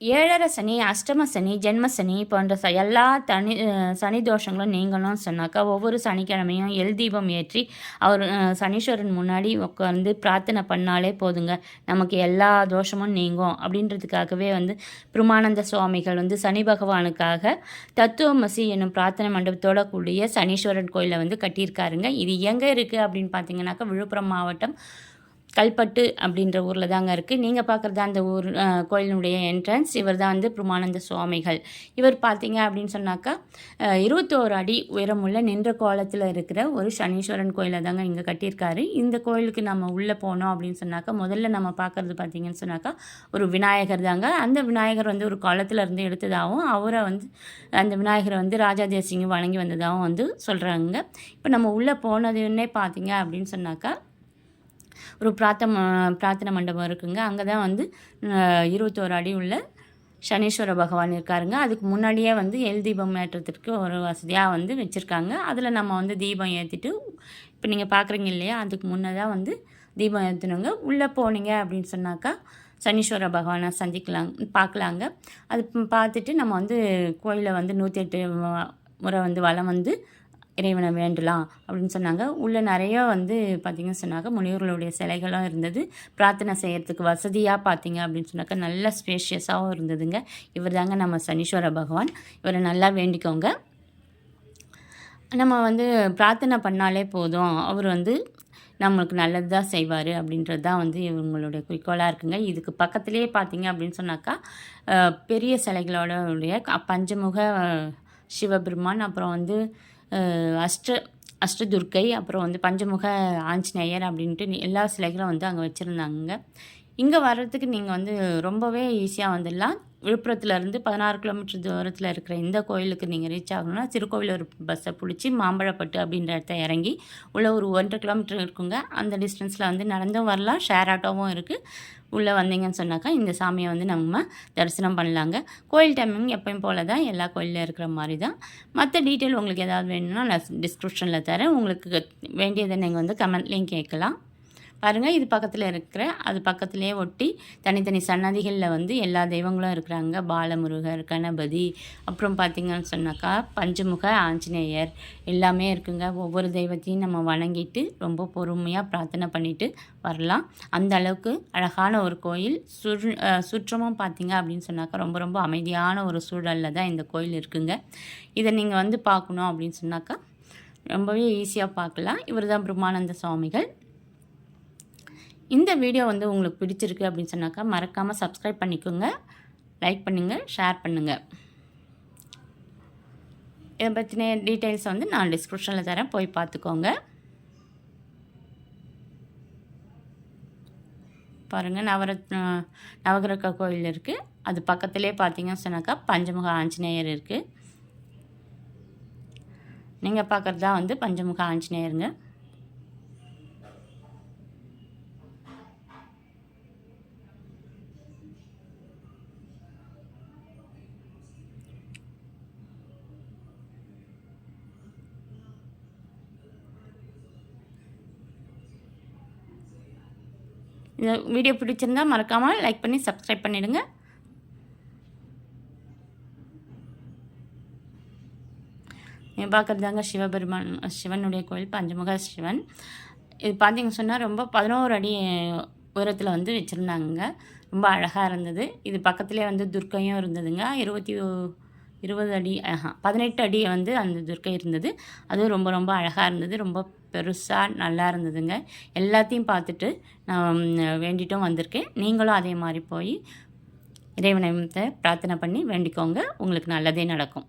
ஏழரை சனி அஷ்டம சனி ஜென்ம சனி போன்ற ச எல்லா தனி சனி தோஷங்களும் நீங்களும் சொன்னாக்கா ஒவ்வொரு சனிக்கிழமையும் எல் தீபம் ஏற்றி அவர் சனீஸ்வரன் முன்னாடி உட்காந்து பிரார்த்தனை பண்ணாலே போதுங்க. நமக்கு எல்லா தோஷமும் நீங்கும். அப்படின்றதுக்காகவே வந்து பிரமானந்த சுவாமிகள் வந்து சனி பகவானுக்காக தத்துவமசி என்னும் பிரார்த்தனை மண்டபத்தோட கூடிய சனீஸ்வரன் கோயிலை வந்து கட்டியிருக்காருங்க. இது எங்கே இருக்குது அப்படின்னு பார்த்தீங்கன்னாக்கா விழுப்புரம் மாவட்டம் கல்பட்டு அப்படின்ற ஊரில் தாங்க இருக்குது நீங்கள் பார்க்குறது அந்த ஊர் கோயிலினுடைய என்ட்ரன்ஸ் இவர் தான் வந்து பிரமானந்த சுவாமிகள். இவர் பார்த்தீங்க அப்படின்னு சொன்னாக்கா இருபத்தோரு அடி உயரமுள்ள நின்ற கோலத்தில் இருக்கிற ஒரு சனீஸ்வரன் கோயிலை தாங்க இங்கே கட்டியிருக்காரு. இந்த கோயிலுக்கு நம்ம உள்ளே போனோம் அப்படின்னு சொன்னாக்கா முதல்ல நம்ம பார்க்குறது பார்த்தீங்கன்னு சொன்னாக்கா ஒரு விநாயகர் தாங்க. அந்த விநாயகர் வந்து ஒரு காலத்தில் இருந்து எடுத்ததாகவும் அவரை வந்து அந்த விநாயகரை வந்து ராஜா தேசிங்க வழங்கி வந்ததாகவும் வந்து சொல்கிறாங்க இப்போ நம்ம உள்ளே போனதுன்னே பார்த்தீங்க அப்படின்னு சொன்னாக்கா ஒரு பிரார்த்தனை பிரார்த்தனை மண்டபம் இருக்குங்க. அங்கே தான் வந்து இருபத்தோரு அடி உள்ள சனீஸ்வர பகவான் இருக்காருங்க. அதுக்கு முன்னாடியே வந்து எல் தீபம் ஏற்றத்திற்கு ஒரு வசதியாக வந்து வச்சுருக்காங்க. அதில் நம்ம வந்து தீபம் ஏற்றிட்டு இப்போ நீங்கள் பார்க்குறீங்க இல்லையா அதுக்கு முன்னதாக வந்து தீபம் ஏற்றணுங்க உள்ளே போனீங்க அப்படின்னு சொன்னாக்கா சனீஸ்வர பகவானை சந்திக்கலாம் பார்க்கலாங்க அது பார்த்துட்டு நம்ம வந்து கோயிலை வந்து நூற்றி எட்டு முறை வந்து வளம் வந்து இறைவனை வேண்டலாம் அப்படின்னு சொன்னாங்க. உள்ளே நிறைய வந்து பார்த்திங்கன்னு சொன்னாங்க முனிவர்களுடைய சிலைகளும் இருந்தது. பிரார்த்தனை செய்கிறதுக்கு வசதியாக பார்த்தீங்க அப்படின்னு சொன்னாக்கா நல்ல ஸ்பேஷியஸாகவும் இருந்ததுங்க. இவர் தாங்க நம்ம சனீஸ்வர பகவான். இவரை நல்லா வேண்டிக்கோங்க. நம்ம வந்து பிரார்த்தனை பண்ணாலே போதும். அவர் வந்து நம்மளுக்கு நல்லது தான் செய்வார் அப்படின்றது தான் வந்து இவங்களுடைய குறிக்கோளாக இருக்குங்க. இதுக்கு பக்கத்துலேயே பார்த்தீங்க அப்படின்னு சொன்னாக்கா பெரிய சிலைகளோட பஞ்சமுக சிவபெருமான் அப்புறம் வந்து அஷ்ட அஷ்டதுர்க்கை அப்புறம் வந்து பஞ்சமுக ஆஞ்சநேயர் அப்படின்ட்டு எல்லா சிலைகளும் வந்து அங்கே வச்சுருந்தாங்க. இங்கே வர்றதுக்கு நீங்கள் வந்து ரொம்பவே ஈஸியாக வந்துடலாம். விழுப்புரத்துலேருந்து பதினாறு கிலோமீட்டர் தூரத்தில் இருக்கிற இந்த கோயிலுக்கு நீங்கள் ரீச் ஆகணும்னா திருக்கோவிலூர் பஸ்ஸை பிடிச்சி மாம்பழப்பட்டு அப்படின்ற இடத்த இறங்கி உள்ள ஒரு ஒன்றரை கிலோமீட்டர் இருக்குங்க. அந்த டிஸ்டன்ஸில் வந்து நடந்தும் வரலாம் ஷேர் ஆட்டோவும் இருக்குது உள்ளே வந்தீங்கன்னு சொன்னாக்கா இந்த சாமியை வந்து நம்ம தரிசனம் பண்ணலாங்க. கோயில் டைமிங் எப்பயும் போல தான் எல்லா கோயிலில் இருக்கிற மாதிரி தான் மற்ற டீட்டெயில் உங்களுக்கு ஏதாவது வேணும்னா நான் டிஸ்கிரிப்ஷனில் தரேன். உங்களுக்கு வேண்டியதை நீங்கள் வந்து கமெண்ட்லேயும் கேட்கலாம். பாருங்கள் இது பக்கத்தில் இருக்கிற அது பக்கத்துலேயே ஒட்டி தனித்தனி சன்னதிகளில் வந்து எல்லா தெய்வங்களும் இருக்கிறாங்க. பாலமுருகர் கணபதி அப்புறம் பார்த்திங்கன்னு சொன்னாக்கா பஞ்சமுக ஆஞ்சநேயர் எல்லாமே இருக்குங்க. ஒவ்வொரு தெய்வத்தையும் நம்ம வணங்கிட்டு ரொம்ப பொறுமையாக பிரார்த்தனை பண்ணிவிட்டு வரலாம். அந்த அளவுக்கு அழகான ஒரு கோயில் சுற் சுற்றமும் பார்த்திங்க அப்படின்னு சொன்னாக்கா ரொம்ப ரொம்ப அமைதியான ஒரு சூழலில் தான் இந்த கோயில் இருக்குங்க. இதை நீங்கள் வந்து பார்க்கணும் அப்படின்னு சொன்னாக்கா ரொம்பவே ஈஸியாக பார்க்கலாம். இவர் தான் பிரம்மானந்த சுவாமிகள். இந்த வீடியோ வந்து உங்களுக்கு பிடிச்சிருக்கு அப்படின்னு சொன்னாக்கா மறக்காமல் சப்ஸ்கிரைப் பண்ணிக்கோங்க. லைக் பண்ணுங்கள் ஷேர் பண்ணுங்கள் இதை பற்றின டீட்டெயில்ஸ் வந்து நான் டிஸ்கிரிப்ஷனில் தரேன். போய் பார்த்துக்கோங்க. பாருங்கள் நவரத் நவகிரக கோயில் இருக்குது அது பக்கத்துலேயே பார்த்தீங்கன்னு சொன்னாக்கா பஞ்சமுக ஆஞ்சநேயர் இருக்குது நீங்கள் பார்க்குறது தான் வந்து பஞ்சமுக ஆஞ்சநேயருங்க. இந்த வீடியோ பிடிச்சிருந்தா மறக்காமல் லைக் பண்ணி சப்ஸ்கிரைப் பண்ணிவிடுங்க பார்க்குறதாங்க சிவபெருமான் சிவனுடைய கோயில் பஞ்சமுக சிவன். இது பார்த்தீங்க சொன்னால் ரொம்ப பதினோரு அடி உயரத்தில் வந்து வச்சுருந்தாங்க ரொம்ப அழகாக இருந்தது. இது பக்கத்துலேயே வந்து துர்க்கையும் இருந்ததுங்க. இருபத்தி இருபது அடி பதினெட்டு அடி வந்து அந்த துர்க்கை இருந்தது. அதுவும் ரொம்ப ரொம்ப அழகாக இருந்தது. ரொம்ப பெருசாக நல்லா இருந்ததுங்க. எல்லாத்தையும் பார்த்துட்டு நான் வேண்டிட்டும் வந்திருக்கேன். நீங்களும் அதே மாதிரி போய் இறைவனத்தை பிரார்த்தனை பண்ணி வேண்டிக்கோங்க. உங்களுக்கு நல்லதே நடக்கும்.